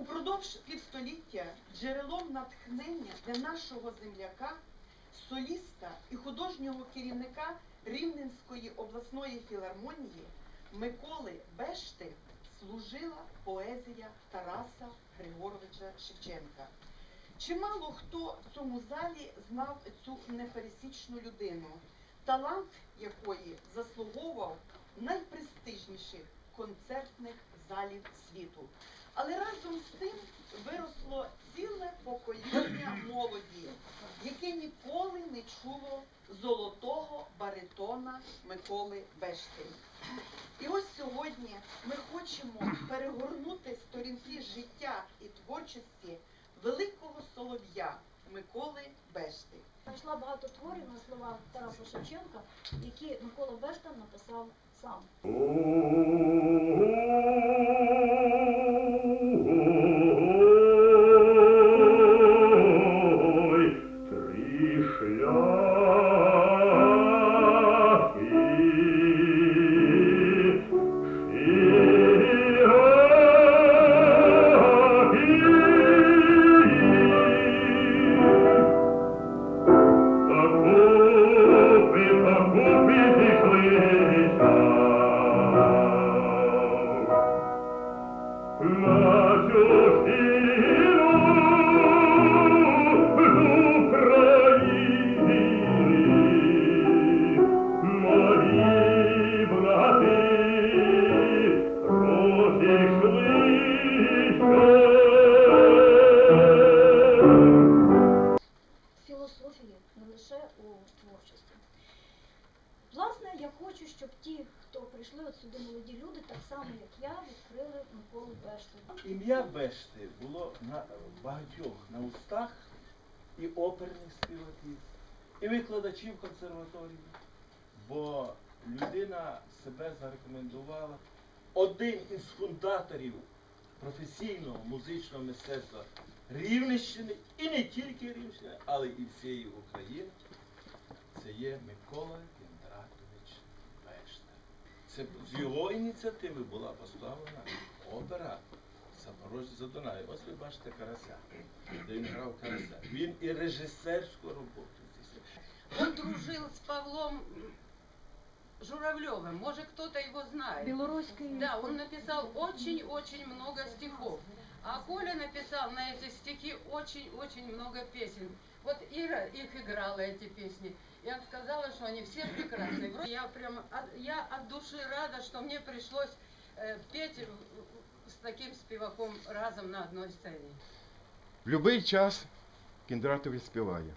Упродовж півстоліття джерелом натхнення для нашого земляка, соліста і художнього керівника Рівненської обласної філармонії Миколи Бешти служила поезія Тараса Григоровича Шевченка. Чимало хто в цьому залі знав цю непересічну людину, талант якої заслуговував найпрестижніших концертних залів світу. Але разом з тим виросло ціле покоління молоді, яке ніколи не чуло золотого баритона Миколи Бешти. І ось сьогодні ми хочемо перегорнути сторінки життя і творчості великого солов'я Миколи Бешти. Знайшла багато творів на слова Тараса Шевченка, які Микола Бешта написав сам. Прийшли от сюди молоді люди, так само як я, відкрили Миколу Бешту. Ім'я Бешти було на багатьох на устах і оперних співаків, і викладачів консерваторії. Бо людина себе зарекомендувала. Один із фундаторів професійного музичного мистецтва Рівненщини, і не тільки Рівненщини, але і всієї України. Це є Микола. Це з його ініціативи була поставлена опера Запорожжя за Дунаю. Ось ви бачите карася, де він грав карася. Він і режисерську роботу здійснив. Он дружил с Павлом Журавлевым. Может, кто-то его знает. Білоруський Да, он написал очень-очень много стихов. А Коля написал на эти стихи очень-очень много песен. Вот Ира их играла, эти песни. И вам сказала, что они все прекрасные. Я прям, я от души рада, что мне пришлось э, петь с таким співаком разом на одной сцене. В будь-який час Кіндратові співає.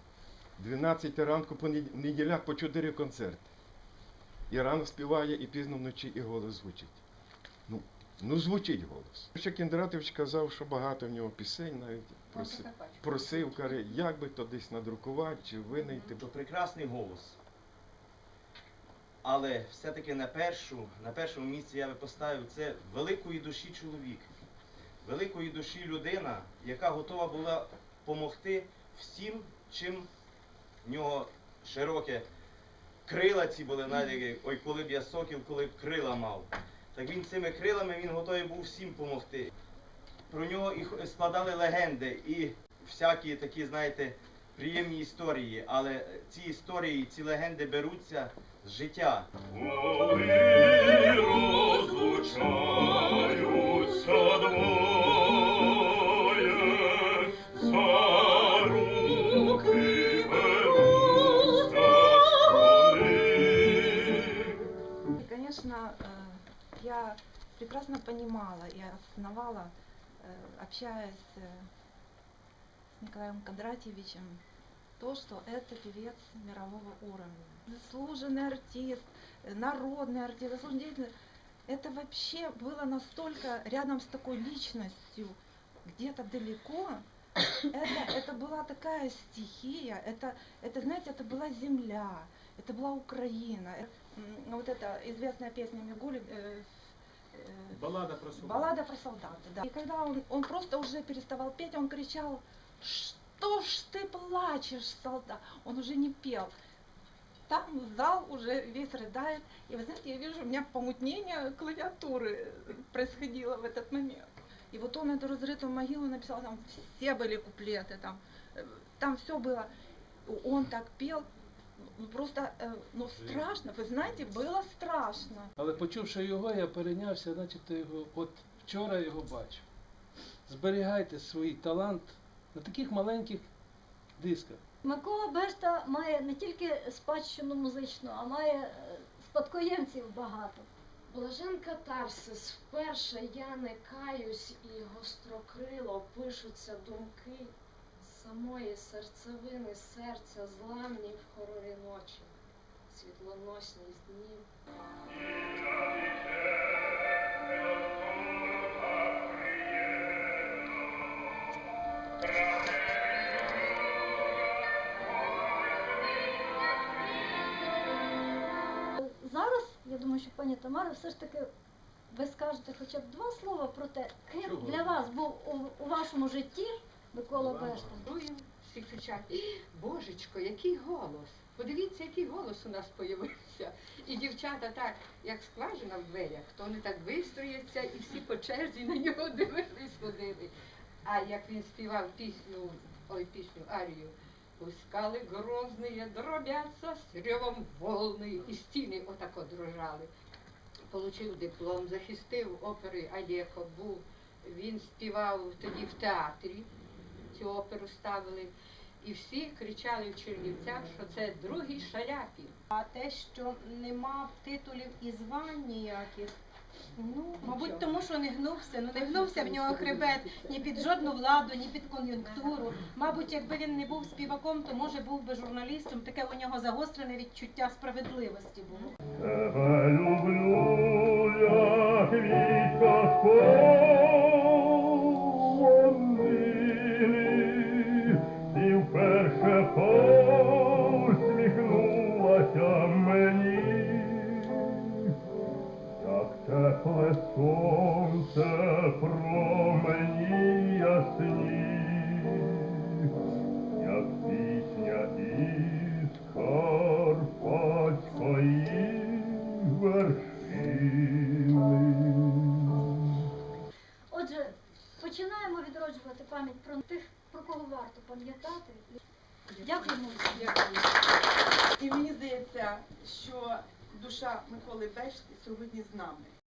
12 ранку по неділях по 4 концерти. І рано співає, і пізно вночі, і голос звучить. Ну, звучить голос. Ще Кіндратович казав, що багато в нього пісень, навіть просив, просив каже, як би то десь надрукувати чи винайти. то прекрасний голос. Але все-таки на першу, на першому місці я би поставив це великої душі чоловік, великої душі людина, яка готова була допомогти всім, чим в нього широке крила ці були навіть, ой, коли б я сокіл, коли б крила мав. Так він цими крилами він готовий був всім допомогти. Про нього і складали легенди і всякі такі, знаєте, приємні історії, але ці історії, ці легенди беруться з життя. Вони розлучаються двоє, прекрасно понимала и осознавала, э, общаясь э, с Николаем Кондратьевичем, то, что это певец мирового уровня. Заслуженный артист, э, народный артист, заслуженный деятель. Это вообще было настолько рядом с такой личностью, где-то далеко. Это, это была такая стихия, это, это, знаете, это была земля, это была Украина. Вот эта известная песня Мигули, э, э, Балада про солдата. Баллада про солдата, да. И когда он, он просто уже переставал петь, он кричал, что ж ты плачешь, солдат? Он уже не пел. Там зал уже весь рыдает. И вы знаете, я вижу, у меня помутнение клавиатуры происходило в этот момент. И вот он эту разрытую могилу написал, там все были куплеты, там, э, там все было. Он так пел, ну просто, э, ну страшно, вы знаете, было страшно. Але почувши його, я перейнявся, начебто його, от вчора його бачив. Зберігайте свій талант на таких маленьких дисках. Микола Бешта має не тільки спадщину музичну, а має е, спадкоємців багато. Блаженка Тарсис, вперше я не каюсь і гострокрило пишуться думки з самої серцевини серця зламні в хорорі ночі, світлоносність днів. Зараз я думаю, що пані Тамара все ж таки ви скажете хоча б два слова про те, ким для вас був у, у вашому житті Микола Бешта. Всі кричать, Божечко, який голос! Подивіться, який голос у нас появився. І дівчата так, як скважина в дверях, то вони так вистрояться і всі по черзі на нього дивились, ходили. А як він співав пісню, ой, пісню Арію, пускали грозні, дробяться з ревом волни, і стіни отако дрожали. Получив диплом, захистив опери Алєко, був, він співав тоді в театрі цю оперу ставили. І всі кричали в Чернівцях, що це другий шаляпін. А те, що не мав титулів і звань ніяких. Ну, мабуть, тому що не гнувся. Ну не гнувся в нього хребет ні під жодну владу, ні під кон'юнктуру. Мабуть, якби він не був співаком, то може був би журналістом. Таке у нього загострене відчуття справедливості було. Сонце промені ясні, як пісня із Карпатської вершини. Отже, починаємо відроджувати пам'ять про тих, про кого варто пам'ятати. Дякуємо. І мені здається, що душа Миколи Бешти сьогодні з нами.